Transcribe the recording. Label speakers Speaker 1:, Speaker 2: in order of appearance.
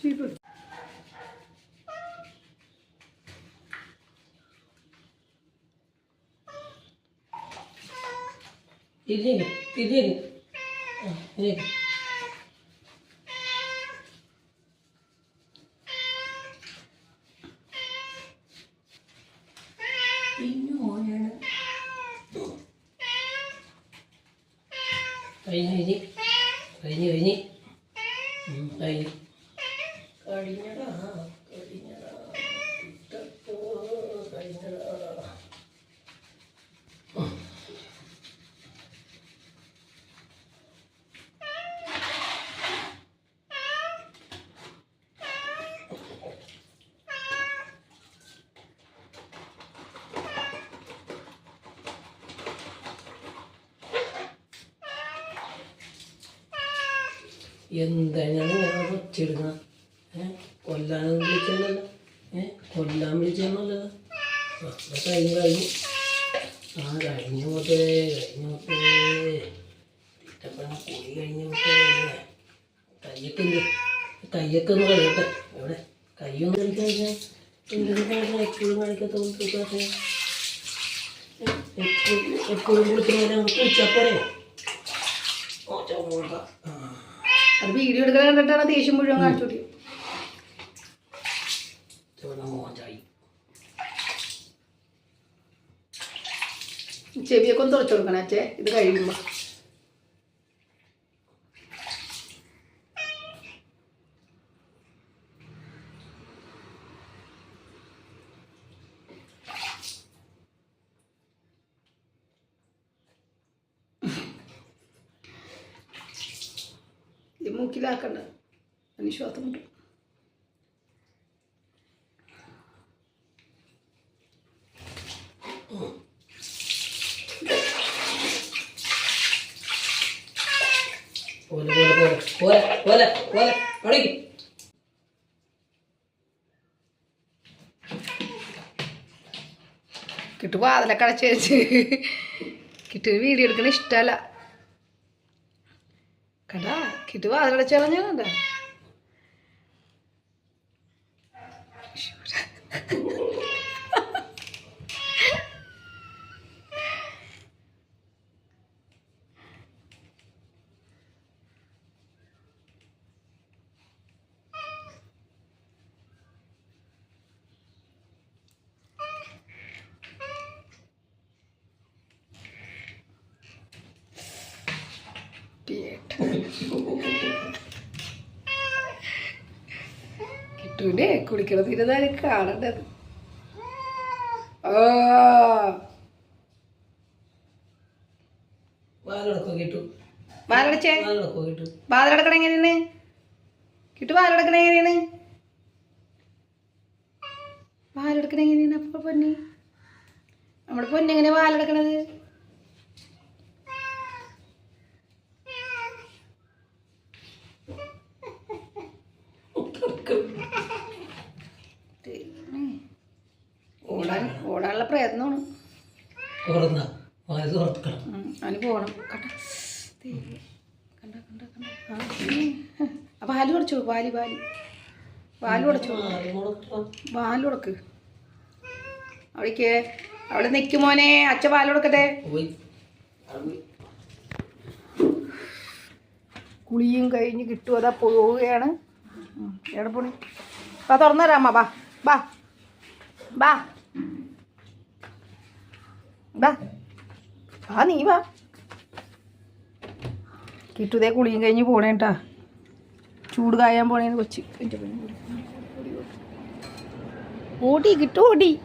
Speaker 1: ചെയ്തു തിരിഞ്ഞു തിരിഞ്ഞു തിരിഞ്ഞു തിരിഞ്ഞു ഓനാണ് കഴിഞ്ഞു കഴിഞ്ഞ് കഴിഞ്ഞ് കഴിഞ്ഞ് കഴിഞ്ഞടാ കഴിഞ്ഞടാ ഇട്ടപ്പോ കഴിഞ്ഞടാ എന്താണ് ഞാൻ ഒച്ചിടുന്ന ഏ? കൊല്ലാനൊന്നും വിളിച്ചല്ലോ ഏ? കൊല്ലാൻ വിളിച്ചെന്നല്ലോ ആ കഴിഞ്ഞു കഴിഞ്ഞു. ആ കഴിഞ്ഞു പോട്ടെ കഴിഞ്ഞു പോട്ടെ. തിട്ടപ്പഴം കൂടി കഴിഞ്ഞു പോട്ടെ. കയ്യൊക്കെ കയ്യൊക്കെ ഒന്ന് കഴിയട്ടെ എവിടെ? കയ്യൊന്നും കളിക്കാൻ എന്തെങ്കിലും എപ്പോഴും കളിക്കത്തോളം തൂക്കാട്ടെ എപ്പോഴും എപ്പോഴും കുളിക്കുന്നവരെ ചോദിക്കാം ആ.
Speaker 2: അത് വീഡിയോ എടുക്കാൻ കണ്ടിട്ടാണ് ദേഷ്യം മുഴുവൻ കാണിച്ചു
Speaker 1: ചുവന്ന മോചായി
Speaker 2: ചെവിയൊക്കെ ഒന്ന് തുറച്ചു കൊടുക്കണം അച്ഛേ ഇത് കഴിയുമ്പോ ഇത് മൂക്കിലാക്കണ്ട മുട്ടും
Speaker 1: പോലെ പോലെ പോലെ പോലെ പോലെ പോലെ അവിടേക്ക്
Speaker 2: കിട്ടു വാതിലൊക്കെ കളച്ച് വെച്ച്. കിട്ടു വീഡിയോ എടുക്കണ ഇഷ്ടമല്ല. കണ്ടാ? കിട്ടു വാതിലടച്ച് കളഞ്ഞാ കണ്ട കിട്ടൂനെ കുളിക്കണം തീരുന്നതാര് കാണണ്ടത്
Speaker 1: കിട്ടു.
Speaker 2: വാലടച്ചേ
Speaker 1: വാലടക്കോ കിട്ടു.
Speaker 2: വാതിലടക്കണ എങ്ങനെയാണ്? കിട്ടു വാതിലടക്കണ എങ്ങനെയാണ്? വാലടക്കണ എങ്ങനെയാണ് അപ്പൊ പൊന്നി? നമ്മുടെ പൊന്നി എങ്ങനെ വാലടക്കണത്? ഓടാൻ ഓടാനുള്ള പ്രയത്നമാണ്.
Speaker 1: തുറന്ന തുറക്കണം
Speaker 2: കണ്ട? കണ്ട കണ്ട കണ്ട? ആ, ഉം. ആ പാൽ കുടച്ചു പാൽ പാൽ പാൽ കുടച്ചു പാൽ കൊടുക്ക് അവിടേക്ക്. അവിടെ നിൽക്കും മോനെ. അച്ഛ പാൽ കൊടുക്കട്ടെ കുളിയും കഴിഞ്ഞ് കിട്ടും. അതാ പോവുകയാണ്. എവിടെ പോണി വാ തുറന്നു തരാമ്മ വാ വാ. വാ. വാ. വാ നീ വാ. കിട്ടുതേ കുളിയും കഴിഞ്ഞ് പോണേട്ടാ ചൂട് കായാൻ പോണേന്ന് കൊച്ചു. ഓടി കിട്ടു ഓടി.